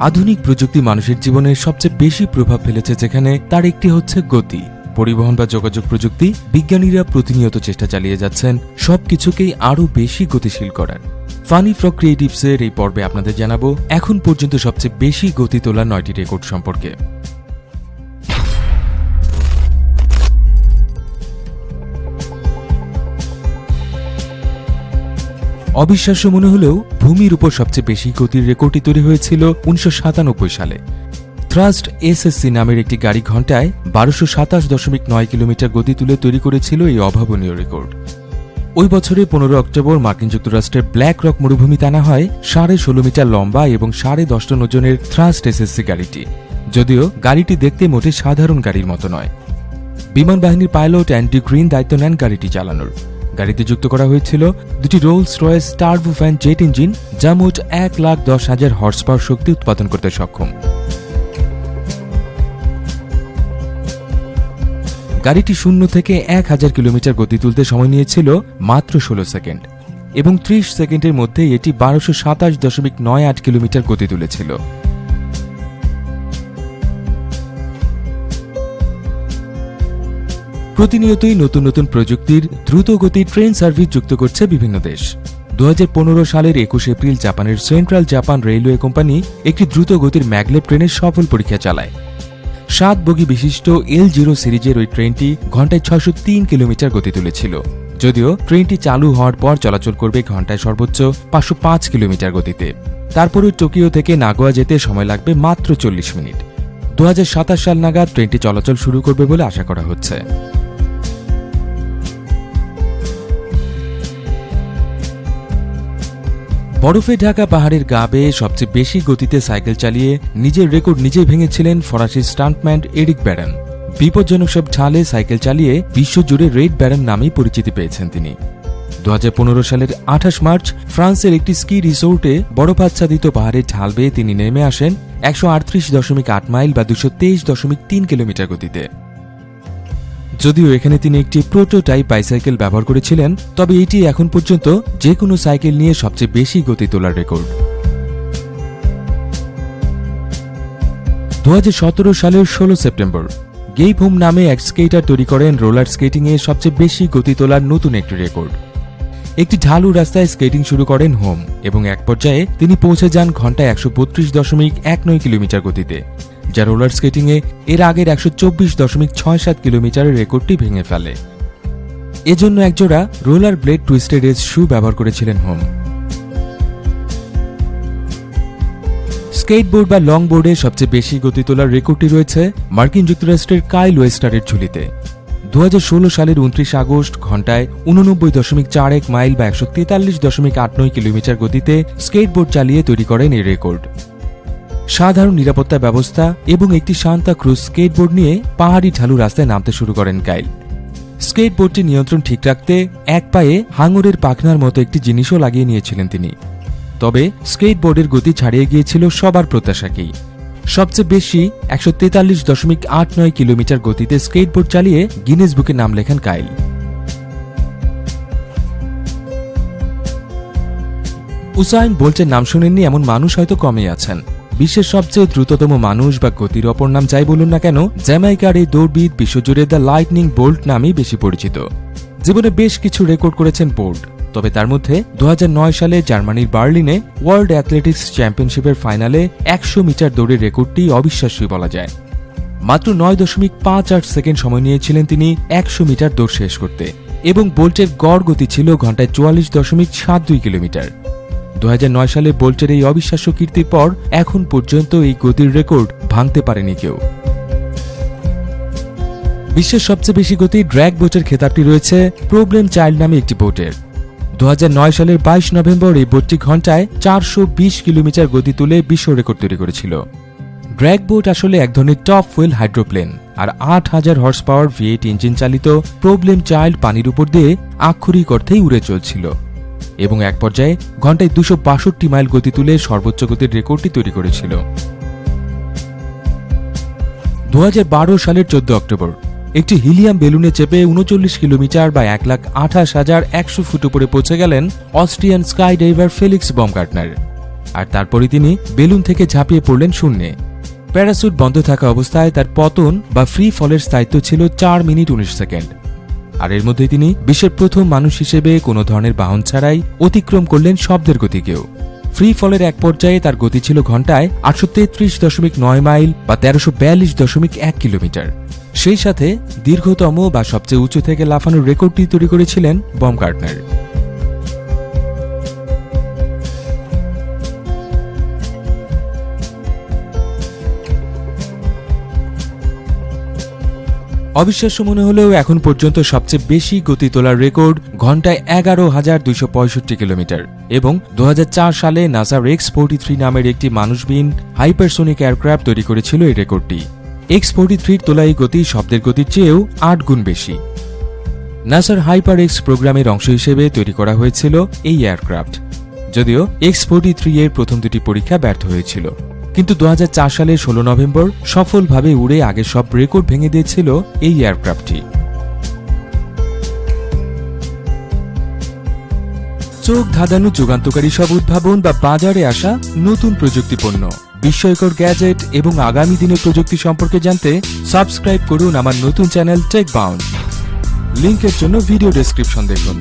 আধুনিক প্রযুক্তি মানুষের জীবনে সবচেয়ে বেশি প্রভাব ফেলেছে যেখানে তার একটি হচ্ছে গতি। পরিবহন বা যোগাযোগ প্রযুক্তি বিজ্ঞানীরা প্রতিনিয়ত চেষ্টা চালিয়ে যাচ্ছেন, সবকিছুকেই আরও বেশি গতিশীল করার। ফানি ফ্রক ক্রিয়েটিভসের এই পর্বে আপনাদের জানাব, এখন পর্যন্ত সবচেয়ে বেশি গতি তোলা নয়টি রেকর্ড সম্পর্কে। অবিশ্বাস্য মনে হলেও ভূমির উপর সবচেয়ে বেশি গতির রেকর্ডটি তৈরি হয়েছিল উনিশশো সাতানব্বই সালে। থ্রাস্ট এসএসসি নামের একটি গাড়ি ঘন্টায় বারোশো সাতাশ দশমিক নয় কিলোমিটার গতি তুলে তৈরি করেছিল এই অভাবনীয় রেকর্ড। ওই বছরে পনেরো অক্টোবর মার্কিন যুক্তরাষ্ট্রের ব্ল্যাক রক মরুভূমিতে আনা হয় সাড়ে ষোলো মিটার লম্বা এবং সাড়ে দশ টন ওজনের থ্রাস্ট এসএসসি গাড়িটি। যদিও গাড়িটি দেখতে মোটে সাধারণ গাড়ির মতো নয়। বিমান বাহিনীর পাইলট অ্যান্ডি গ্রিন দায়িত্ব নেন গাড়িটি চালানোর। গাড়িতে যুক্ত করা হয়েছিল দুটি Rolls Royce turbo fan jet engine যা মোট এক লাখ দশ হাজার হর্স পাওয়ার শক্তি উৎপাদন করতে সক্ষম। গাড়িটি শূন্য থেকে এক হাজার কিলোমিটার গতি তুলতে সময় নিয়েছিল মাত্র ষোলো সেকেন্ড এবং ত্রিশ সেকেন্ডের মধ্যে এটি বারোশো সাতাশ দশমিক নয় আট কিলোমিটার গতি তুলেছিল। প্রতিনিয়তই নতুন নতুন প্রযুক্তির দ্রুত গতির ট্রেন সার্ভিস যুক্ত করছে বিভিন্ন দেশ। দু হাজার পনেরো সালের একুশ এপ্রিল জাপানের সেন্ট্রাল জাপান রেলওয়ে কোম্পানি একটি দ্রুত গতির ট্রেনের সফল পরীক্ষা চালায়। সাত বগি বিশিষ্ট এল জিরো সিরিজের ওই ট্রেনটি ঘন্টায় ছয়শো তিন কিলোমিটার গতি তুলেছিল। যদিও ট্রেনটি চালু হওয়ার পর চলাচল করবে ঘন্টায় সর্বোচ্চ পাঁচশো পাঁচ কিলোমিটার গতিতে। তারপরে টোকিও থেকে নাগোয়া যেতে সময় লাগবে মাত্র চল্লিশ মিনিট। দু হাজার সাতাশ সাল নাগাদ ট্রেনটি চলাচল শুরু করবে বলে আশা করা হচ্ছে। বরফে ঢাকা পাহাড়ের গা বেয়ে সবচেয়ে বেশি গতিতে সাইকেল চালিয়ে নিজের রেকর্ড নিজেই ভেঙেছিলেন ফরাসি স্টান্টম্যান এরিক ব্যারন। বিপজ্জনক সব ঢালে সাইকেল চালিয়ে বিশ্বজুড়ে রেড ব্যারন নামেই পরিচিতি পেয়েছেন তিনি। দু হাজার পনেরো সালের আঠাশ মার্চ, ফ্রান্সের একটি স্কি রিসোর্টে বরফাচ্ছাদিত পাহাড়ের ঢাল বেয়ে তিনি নেমে আসেন একশো আটত্রিশ দশমিক আট মাইল বা দুশো দশমিক তিন কিলোমিটার গতিতে। যদিও এখানে তিনি একটি প্রোটোটাইপ বাইসাইকেল ব্যবহার করেছিলেন, তবে এটি এখন পর্যন্ত যে কোনো সাইকেল নিয়ে সবচেয়ে বেশি গতি তোলার রেকর্ড দু হাজার সতেরো সালের ষোলো সেপ্টেম্বর গেইপ হোম নামে এক স্কেটার তৈরি করেন রোলার স্কেটিং এ সবচেয়ে বেশি গতি তোলার নতুন একটি রেকর্ড একটি ঢালু রাস্তায় স্কেটিং শুরু করেন হোম এবং এক পর্যায়ে তিনি পৌঁছে যান ঘন্টায় একশো বত্রিশ দশমিক এক নয় কিলোমিটার গতিতে। যা রোলার স্কেটিংয়ে এর আগের একশো চব্বিশ দশমিক ছয় সাত কিলোমিটারের রেকর্ডটি ভেঙে ফেলে। এজন্য একজোড়া roller blade twisted edge shoe ব্যবহার করেছিলেন হোম। স্কেটবোর্ড বা লং বোর্ডে সবচেয়ে বেশি গতি তোলার রেকর্ডটি রয়েছে মার্কিন যুক্তরাষ্ট্রের কাইল ওয়েস্টারের ঝুলিতে। দু হাজার ষোলো সালের উনত্রিশ আগস্ট ঘন্টায় উননব্বই দশমিক চার এক মাইল বা একশো তেতাল্লিশ দশমিক আট নয় কিলোমিটার গতিতে স্কেটবোর্ড চালিয়ে তৈরি করেন এই রেকর্ড। সাধারণ নিরাপত্তা ব্যবস্থা এবং একটি শান্তা ক্রুজ স্কেটবোর্ড নিয়ে পাহাড়ি ঢালু রাস্তায় নামতে শুরু করেন কাইল। স্কেটবোর্ডটি নিয়ন্ত্রণ ঠিক রাখতে এক পায়ে হাঙরের পাখনার মতো একটি জিনিসও লাগিয়ে নিয়েছিলেন তিনি। তবে স্কেটবোর্ডের গতি ছাড়িয়ে গিয়েছিল সবার প্রত্যাশাকেই। সবচেয়ে বেশি একশো তেতাল্লিশ দশমিক আট নয় কিলোমিটার গতিতে স্কেটবোর্ড চালিয়ে গিনেস বুকে নাম লেখেন কাইল। উসাইন বোল্টের নাম শুনেননি এমন মানুষ হয়তো কমই আছেন। বিশ্বের সবচেয়ে দ্রুততম মানুষ বা গতির অপর নাম যাই বলুন না কেন, জ্যামাইকার এই দৌড়বিদ বিশ্বজুড়ে দ্য লাইটনিং বোল্ট নামেই বেশি পরিচিত। জীবনে বেশ কিছু রেকর্ড করেছেন বোল্ট, তবে তার মধ্যে দু হাজার নয় সালে জার্মানির বার্লিনে ওয়ার্ল্ড অ্যাথলেটিক্স চ্যাম্পিয়নশিপের ফাইনালে একশো মিটার দৌড়ের রেকর্ডটি অবিশ্বাস্যই বলা যায়। মাত্র নয় দশমিক পাঁচ আট সেকেন্ড সময় নিয়েছিলেন তিনি একশো মিটার দৌড় শেষ করতে, এবং বোল্টের গড় গতি ছিল ঘন্টায় চুয়াল্লিশ দশমিক সাত দুই কিলোমিটার। দু হাজার নয় সালে বোল্টের এই অবিশ্বাস্য কীর্তির পর এখন পর্যন্ত এই গতির রেকর্ড ভাঙতে পারেনি কেউ। বিশ্বের সবচেয়ে বেশি গতি ড্র্যাগ বোটের খেতাবটি রয়েছে প্রবলেম চাইল্ড নামে একটি বোটের। দু হাজার নয় সালের বাইশ নভেম্বর এই বোটটি ঘন্টায় চারশো বিশ কিলোমিটার গতি তুলে বিশ্ব রেকর্ড তৈরি করেছিল। ড্র্যাগ বোট আসলে এক ধরনের টপ ফুয়েল হাইড্রোপ্লেন আর আট হাজার horse power V eight engine চালিত প্রবলেম চাইল্ড পানির উপর দিয়ে আক্ষরিক অর্থেই উড়ে চলছিল। এবং এক পর্যায়ে ঘন্টায় দুশো মাইল গতি তুলে সর্বোচ্চ গতির রেকর্ডটি তৈরি করেছিল। দু হাজার বারো সালের চোদ্দ অক্টোবর, একটি হিলিয়াম বেলুনে চেপে উনচল্লিশ কিলোমিটার বা এক লাখ আঠাশ হাজার একশো ফুট উপরে পৌঁছে গেলেন Austrian sky diver Felix Baumgartner. আর তারপরে তিনি বেলুন থেকে ঝাঁপিয়ে পড়লেন শূন্যে। প্যারাসুট বন্ধ থাকা অবস্থায় তার পতন বা ফ্রি ফলের স্থায়িত্ব ছিল চার মিনিট উনিশ সেকেন্ড। আর এর মধ্যে তিনি বিশ্বের প্রথম মানুষ হিসেবে কোনো ধরনের বাহন ছাড়াই অতিক্রম করলেন শব্দের গতিকেও। ফ্রি ফলের এক পর্যায়ে তার গতি ছিল ঘন্টায় আটশো তেত্রিশ দশমিক নয় মাইল বা তেরোশো বিয়াল্লিশ দশমিক এক কিলোমিটার। সেই সাথে দীর্ঘতম বা সবচেয়ে উঁচু থেকে লাফানোর রেকর্ডটি তৈরি করেছিলেন বম গার্ডনার অবিশ্বাস্য মনে হলেও এখন পর্যন্ত সবচেয়ে বেশি গতি তোলার রেকর্ড ঘন্টায় এগারো হাজার দুইশো পঁয়ষট্টি কিলোমিটার। এবং দু হাজার চার সালে নাসার এক্স ফোর্টি থ্রি নামের একটি মানুষবিহীন হাইপারসোনিক এয়ারক্রাফট তৈরি করেছিল এই রেকর্ডটি। এক্স ফোর্টি থ্রির তোলা এই গতি শব্দের গতির চেয়েও আট গুণ বেশি। নাসার হাইপার এক্স প্রোগ্রামের অংশ হিসেবে তৈরি করা হয়েছিল এই এয়ারক্রাফট। যদিও এক্স ফোর্টি থ্রি এর প্রথম দুটি পরীক্ষা ব্যর্থ হয়েছিল। কিন্তু দু সালের ষোলো নভেম্বর সফলভাবে উড়ে আগের সব রেকর্ড ভেঙে দিয়েছিল এই এয়ারক্রাফটটি। চোখ ধাঁধানো যুগান্তকারী সব উদ্ভাবন বা বাজারে আসা নতুন প্রযুক্তি পণ্য বিস্ময়কর গ্যাজেট এবং আগামী দিনের প্রযুক্তি সম্পর্কে জানতে সাবস্ক্রাইব করুন আমার নতুন চ্যানেল টেক বাউন্ড লিঙ্কের জন্য ভিডিও ডেসক্রিপশন দেখুন।